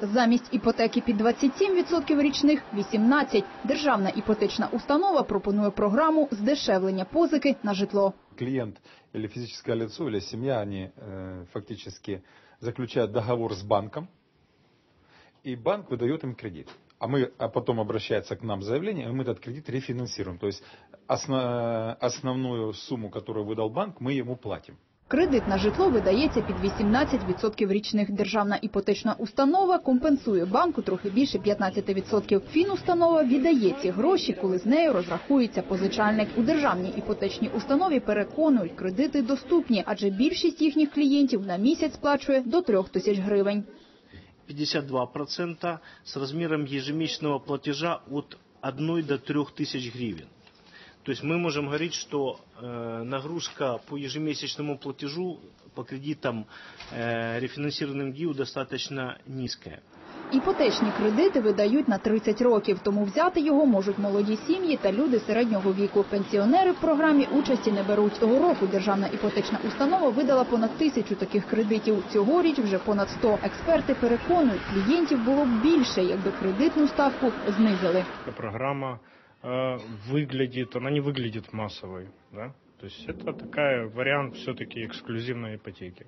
Замість іпотеки під 27% річних – 18%. Державна іпотечна установа пропонує програму здешевлення позики на житло. клиент или физическое лицо, или семья, они э, фактически заключают договор с банком, и банк выдает им кредит. А мы, а потом обращается к нам заявление, и мы этот кредит рефинансируем. То есть осно- основную сумму, которую выдал банк, мы ему платим. Кредит на житло видається під 18% річних. Державна іпотечна установа компенсує банку трохи більше 15%. Фінустанова віддає ці гроші, коли з нею розрахується позичальник. У державній іпотечній установі переконують, кредити доступні, адже більшість їхніх клієнтів на місяць сплачує до 3 тисяч гривень. 52% с размером ежемесячного платежа от 1 до 3 тысяч гривен. То есть мы можем говорить, что э, нагрузка по ежемесячному платежу по кредитам, э, рефинансированным ГИУ, достаточно низкая. Іпотечні кредити видають на 30 років, тому взяти його можуть молоді сім'ї та люди середнього віку. Пенсіонери в програмі участі не беруть. Того року державна іпотечна установа видала понад тисячу таких кредитів. Цьогоріч вже понад 100. Експерти переконують, клієнтів було б більше, якби кредитну ставку знизили. эта программа э, выглядит, она не выглядит массовой, да? То есть это такая вариант все-таки эксклюзивной ипотеки.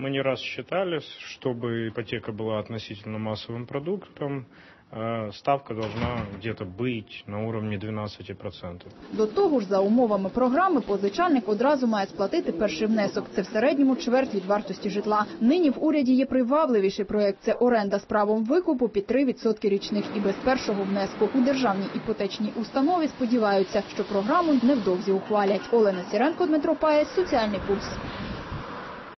Мы не раз считали, чтобы ипотека была относительно массовым продуктом, э, ставка должна где-то быть на уровне 12%. До того ж, за умовами програми, позичальник одразу має сплатити перший внесок. Це в середньому чверть від вартості житла. Нині в уряді є привабливіший проект – це оренда з правом викупу під 3% річних і без першого внеску. У державній іпотечній установі сподіваються, що програму невдовзі ухвалять. Олена Сіренко, Дмитро Паєць, Соціальний пульс.